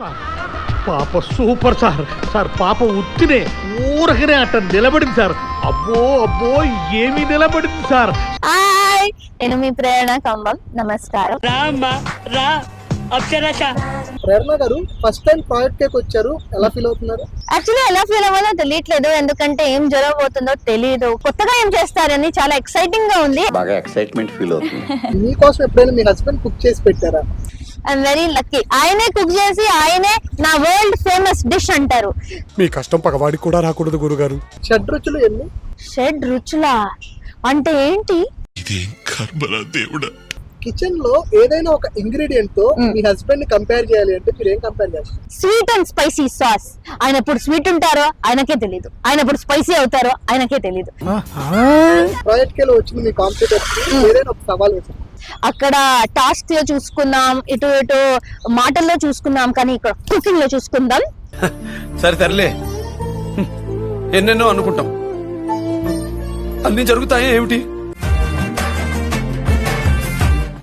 Sir పాప super sir. Sir పాప ఉత్తినే ఊరకనే అట్ట నిలబడింది సార్. అబ్బో అబ్బో ఏమి నిలబడింది సార్? హాయ్ నేను మీ ప్రేరణ కంబం. నమస్కారం. రా అమ్మా రా ప్రేరణ గారు ఫస్ట్ టైం ప్రాజెక్ట్ కేక్ వచ్చారు. ఎలా ఫీల్ అవుతున్నారు? యాక్చువల్లీ ఎలా ఫీల్ అవ్వాలో తెలియట్లేదు. ఎందుకంటే ఏం జరగబోతుందో తెలియదు కొత్తగా ఏం చేస్తారని చాలా ఎక్సైటింగ్గా ఉంది. బాగా ఎక్సైట్మెంట్ ఫీల్ అవుతుంది. మీకోసం ఎప్పుడైనా మీ హస్బెండ్ కుక్ చేసి పెట్టారా? ఐఎమ్ వెరీ లక్కీ ఆయనే కుక్ చేసి ఆయనే నా వరల్డ్ ఫేమస్ డిష్ అంటారు. మీ కష్టం పగవాడికి కూడా రాకూడదు గురుగారు. షడ్ రుచులు ఎన్ని? షెడ్ రుచులా? అంటే ఏంటి? ఇదేం కర్మలా దేవుడా. కిచెన్లో ఏదైనా ఒక ఇంగ్రీడియంట్తో మీ హస్బెండ్ని కంపేర్ చేయాలి అంటే మీరు ఏం కంపేర్ చేస్తారు? స్వీట్ అండ్ స్పైసీ సాస్ ఆయన ఎప్పుడు స్వీట్ ఉంటారో ఆయనకే తెలియదు ఆయన ఎప్పుడు స్పైసీ అవుతారో ఆయనకే తెలియదు ప్రాజెక్ట్ కేలో వచ్చిన మీ కాంపిటేటర్స్ ఏదైనా ఒక సవాల్ వేసారు అక్కడ టాస్క్లో చూసుకున్నాం ఇటు ఇటు మాటల్లో చూసుకున్నాం కానీ ఇక్కడ కుకింగ్లో చూసుకుందాం. సరే సర్లే. ఎన్నెన్నో అనుకుంటాం. అన్ని జరుగుతాయి ఏమిటి?